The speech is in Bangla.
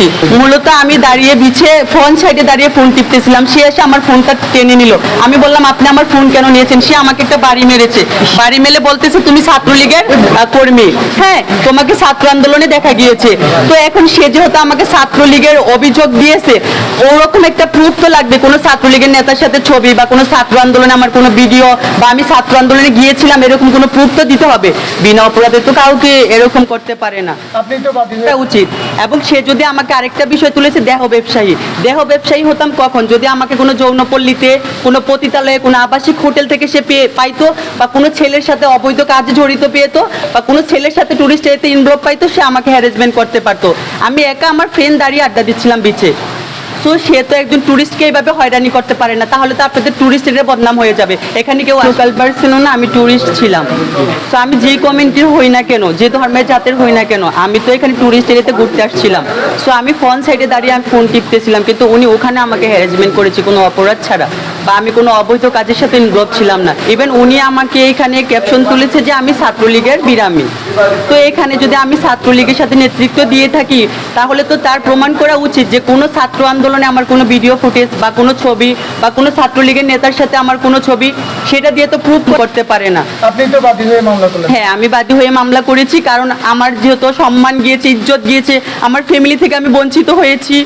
করেছি মূলত আমি দাঁড়িয়ে বিছে ফোন সাইডে দাঁড়িয়ে ফোন টিপতেছিলাম। সে এসে আমার ফোনটা টেনে নিল। আমি বললাম আপনি আমার ফোন কেন নিয়েছেন? সে আমাকে একটা বাড়ি মেরেছে। বাড়ি মেলে বলতেছে তুমি ছাত্রলীগের কর্মী। হ্যাঁ তোমাকে ছাত্র আন্দোলনে দেখা গিয়েছে। তো এখন সে যেহেতু আমাকে ছাত্রলীগের অভিযোগ দিয়েছে ওরকম একটা প্রুফ তো লাগবে। কোনো ছাত্রলীগের নেতার সাথে ছবি বা কোনো ছাত্র আন্দোলনে আমার কোনো ভিডিও বা আমি ছাত্র আন্দোলনে গিয়েছিলাম এরকম কোনো প্রুফ তো দিতে হবে। বিনা অপরাধে তো কাউকে এরকম করতে পারে না। উচিত। এবং সে যদি আমাকে আরেকটা বিষয় তুলেছে, দেহ ব্যবসায়ী। দেহ ব্যবসায়ী হতাম কখন? যদি আমাকে কোনো যৌনপল্লীতে, কোনো পতিতালয়ে, কোনো আবাসিক হোটেল থেকে সে পেয়ে, পাইতো, বা কোনো ছেলের সাথে অবৈধ কাজে জড়িত পেতো বা কোনো ছেলের সাথে টুরিস্ট এতে ইনভলভ পাইতো, সে আমাকে হ্যারেসমেন্ট করতে পারতো। আমি একা আমার ফ্রেন্ড দাঁড়িয়ে আড্ডা দিচ্ছিলাম বিচে তো সে তো একজন টুরিস্টকে এইভাবে হয়রানি করতে পারে না। তাহলে তো আপনাদের টুরিস্টের বদনাম হয়ে যাবে। এখানে কেউ লোকাল ছিল না, আমি টুরিস্ট ছিলাম। তো আমি যে কমিউনিটির হই না কেন, যে ধর্মের জাতের হই না কেন, আমি তো এখানে টুরিস্ট এরিয়াতে ঘুরতে আসছিলাম। সো আমি ফোন সাইডে দাঁড়িয়ে আমি ফোন টিপতেছিলাম, কিন্তু উনি ওখানে আমাকে হ্যারাসমেন্ট করেছে কোনো অপরাধ ছাড়া। বা আমি কোনো অবৈধ কাজের সাথে ইনভলভ ছিলাম না। ইভেন উনি আমাকে এখানে ক্যাপশন তুলেছে যে আমি ছাত্রলীগের বিরামী। তো এখানে যদি আমি ছাত্রলীগের সাথে নেতৃত্ব দিয়ে থাকি তাহলে তো তার প্রমাণ করা উচিত যে কোনো ছাত্র আন্দোলনে আমার কোনো ভিডিও ফুটেজ বা কোনো ছবি বা কোনো ছাত্রলীগের নেতার সাথে আমার কোনো ছবি সেটা দিয়ে তো প্রুফ করতে পারে না। আপনি তো বাদী হয়ে মামলা করলেন হ্যাঁ আমি বাদী হয়ে মামলা করেছি কারণ আমার যেহেতু সম্মান গিয়েছে ইজ্জত গিয়েছে আমার ফ্যামিলি থেকে আমি বঞ্চিত হয়েছি।